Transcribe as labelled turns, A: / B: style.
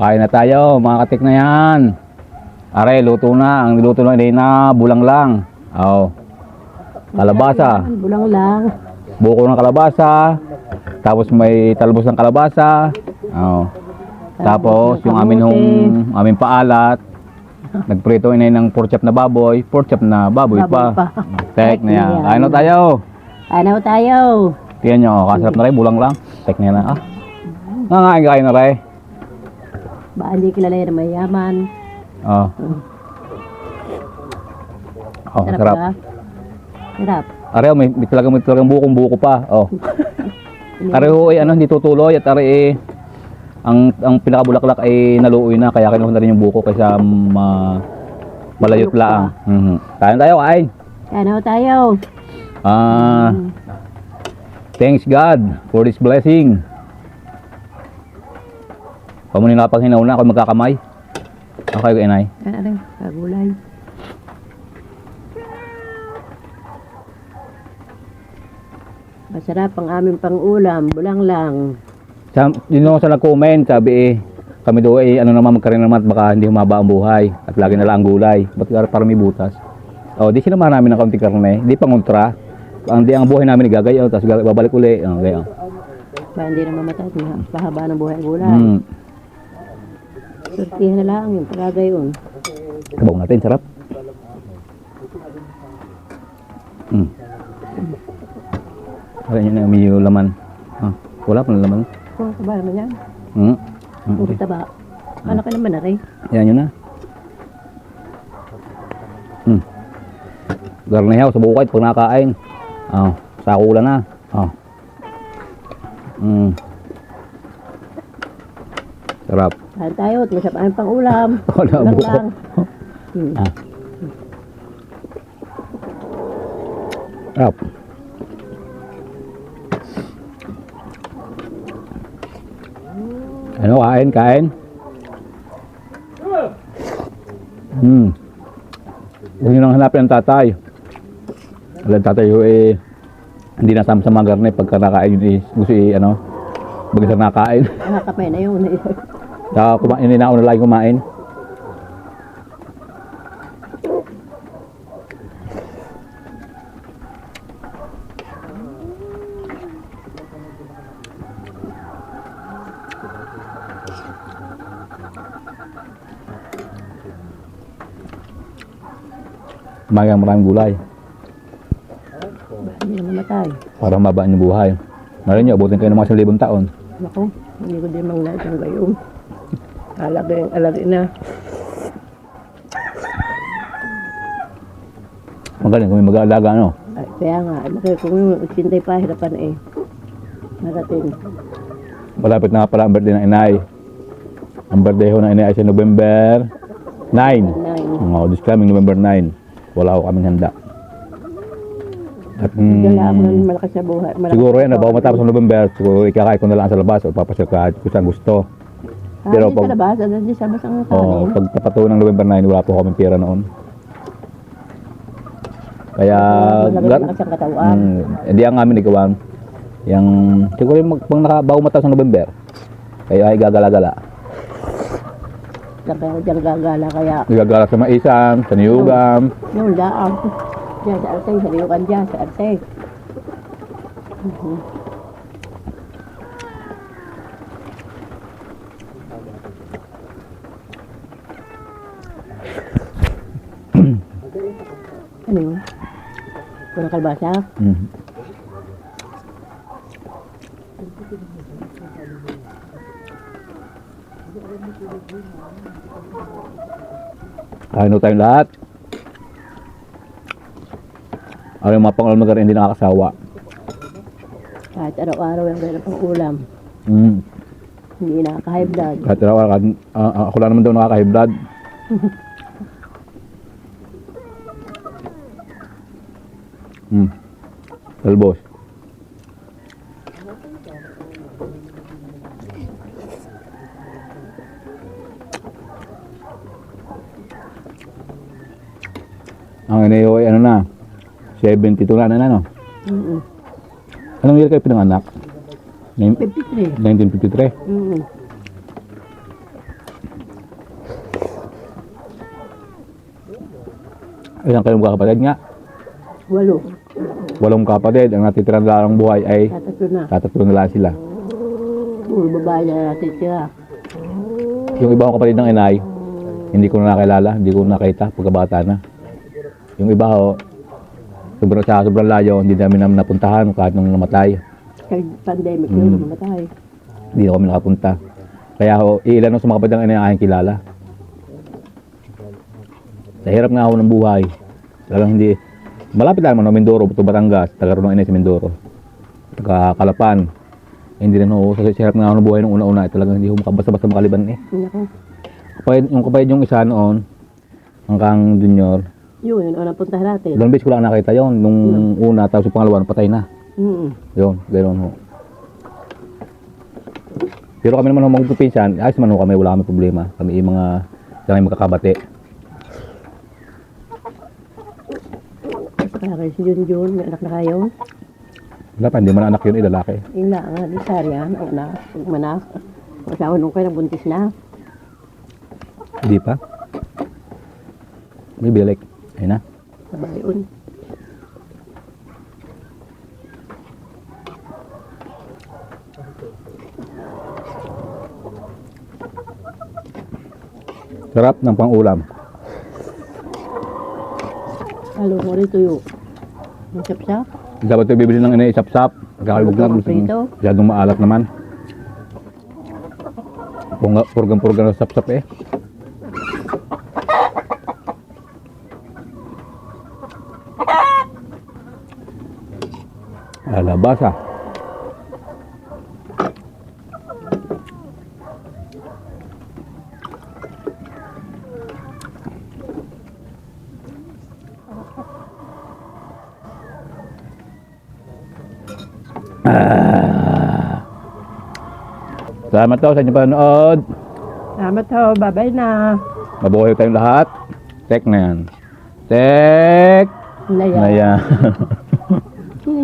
A: Kain na tayo, mga katik na yan. Are, luto na. Ang niluto na hindi na, bulang lang. Oh. Kalabasa.
B: Bulang lang.
A: Buko ng kalabasa. Tapos may talbos ng kalabasa. Oh. Tapos yung amin hong amin paalat. Nagprito inay ng pork chop na baboy. Pork chop na baboy,
B: Baboy
A: pa.
B: pa.
A: Tek na yan.
B: Tek na yan.
A: Kain na tayo.
B: Tayo?
A: Tingnan nyo, oh, kasarap na rin, bulang lang. Tek na yan. Ah. Nangain kain na rin.
B: Ba hindi kilala yan mayaman.
A: Oh. Oh,
B: Sarap
A: sarap.
B: ba? Sarap.
A: Areho, may, may talagang, may talagang bukong buko pa. Oh. Areho ay ano, hindi tutuloy at are eh, ang ang pinakabulaklak ay naluoy na kaya kinuha na rin yung buko kaysa ma, malayot lang. Mhm. Kain tayo, kain.
B: Ano tayo?
A: Ah, thanks God for this blessing. Pamunin na pag hinauna ako magkakamay. Okay, ko inay.
B: Ano? Kagulay. Masarap ang aming pang-ulam. Bulang lang.
A: Sa, yun yung sa nag-comment, sabi eh, kami daw eh, ano naman magkaroon naman at baka hindi humaba ang buhay at lagi na lang ang gulay. Ba't ka parang may butas? O, di sinamahan namin ng kaunting karne. Di pangontra. Ang di ang buhay namin gagayaw, tapos gag- babalik uli. O, gayaw.
B: Ba hindi na mamatay. ma- Pahaba ng buhay ang gulay.
A: Mm.
B: Surtihan na lang yung pagagayon.
A: Sabaw natin, sarap. Mm. Alam nyo na, may laman. Ah, wala pa na laman.
B: Kung sa naman yan.
A: Mm. Mm,
B: Puro taba. Ano ka naman na rin?
A: Yan yun na. Hmm. Garnihaw sa bukid pag nakain. Oh, sakula na. Oh. Hmm. Sarap.
B: Kain tayo. at Masarap ang pang-ulam.
A: Wala
B: Bulang
A: buko.
B: lang. Hmm.
A: Ah. Sarap. Ano, kain, kain. Hmm. Huwag nyo nang hanapin ang tatay. Alam tatay ko eh, hindi nasama sa mga garne pagka nakain yun eh, gusto eh, ano, bagay sa nakain.
B: Nakakapay na yun.
A: Saka kumain, hindi na ako lagi kumain. Kumain ng maraming gulay para mabaan yung buhay. Ngayon nyo, abutin kayo ng mga 1,000 taon.
B: Naku, hindi ko din lahat ang gayon. Alagay, alagay na.
A: Magaling kung may mag-aalaga, ano?
B: Ay, kaya nga, alagay ko yung sintay pa, hirapan eh. Narating.
A: Malapit na nga pala ang birthday ng inay. Ang birthday ho ng inay ay sa November 9.
B: Nine.
A: Oh, this coming November 9. Wala ko kaming handa. At mm,
B: ng malakas na buhay. Malakas
A: siguro yan, bago matapos ang November, siguro ikakain ko na lang sa labas o papasyal kahit kung saan gusto.
B: Ah,
A: pero
B: di
A: pag-
B: di sa labas ang
A: Oh,
B: kanin.
A: pag tapat ho ng November 9, wala po kaming pera noon. Kaya, gar-
B: malakas ang katawan.
A: Mm, hindi ang amin ikawan. Yang siguro yung mag, pag naka, bago matapos ang November, kayo ay gagala-gala.
B: Kaya diyan gagala, kaya
A: Gagala sa maisan, sa niyugam.
B: yung daang. Diyan sa arte, sa liukan dyan, sa arte. Mhm. ano yun? Walang kalbasa?
A: Mhm. Kain ho tayong lahat. Ano yung mga pangalan mag hindi nakakasawa.
B: Kahit araw-araw yung ganun pang ulam.
A: Mm.
B: Hindi nakaka-high blood.
A: Kahit araw, uh, ako lang naman daw nakaka-high blood. Mm. Talbos. Ang inayo ay ano na, 72 na ano na, no?
B: Mm -mm.
A: Anong year kayo pinanganak?
B: 1953.
A: 1953?
B: Mm
A: -mm. Ilan kayo magkakapatid nga?
B: Walo.
A: Walong kapatid. Ang natitirang larang buhay ay
B: Tatatlo na.
A: tatatlo na lang sila.
B: Puro babae na natin sila.
A: Yung iba kong kapatid ng inay, hindi ko na nakilala, hindi ko nakita pagkabata na. Yung iba ho, sobrang sa sobrang layo, hindi namin namin napuntahan kahit nung namatay.
B: Kahit pandemic
A: Mm.
B: yun, namatay.
A: Hindi na kami nakapunta. Kaya ho, ilan ho sa mga kapatid ng inay ang aking kilala. Sa hirap nga ako ng buhay. Talagang hindi, malapit lang naman, Mindoro, Puto Batangas, taga rin ng inay sa Mindoro. Taga Kalapan. Hindi rin ho, sa hirap nga ako ng buhay nung una-una, eh, talagang hindi ho makabasta-basta makaliban eh.
B: Nako.
A: Kapatid, yung kapatid yung isa noon, hanggang junior,
B: Yun, yun ang napuntahan natin.
A: Doon base ko lang nakita yon nung una tapos yung pangalawa patay na.
B: Mm.
A: Yun, ganoon ho. Pero kami naman ho magpipinsan, ayos man ho kami, wala kami problema. Kami yung mga kami magkakabati.
B: Para si Junjun, may anak na kayo.
A: Wala pa, hindi man anak yun, eh, lalaki.
B: Yung lang, nga, di Sarian, ang anak, ang manak. Ang asawa nung kayo, buntis na.
A: Hindi pa. May bilik. Ayun na.
B: Sabay yun.
A: Sarap ng pang-ulam.
B: Halo mo rin tuyo. Ang sapsap.
A: Dapat ito bibili ng ina isap-sap. Kakalbog na.
B: Ano, prito?
A: Masyadong maalat naman. Purgang-purgang na sap-sap eh. Alabasa. Ah. Salamat daw sa inyong panonood.
B: Salamat ho, babay na.
A: Mabuhay tayong lahat. Tek na yan. Tek na yan.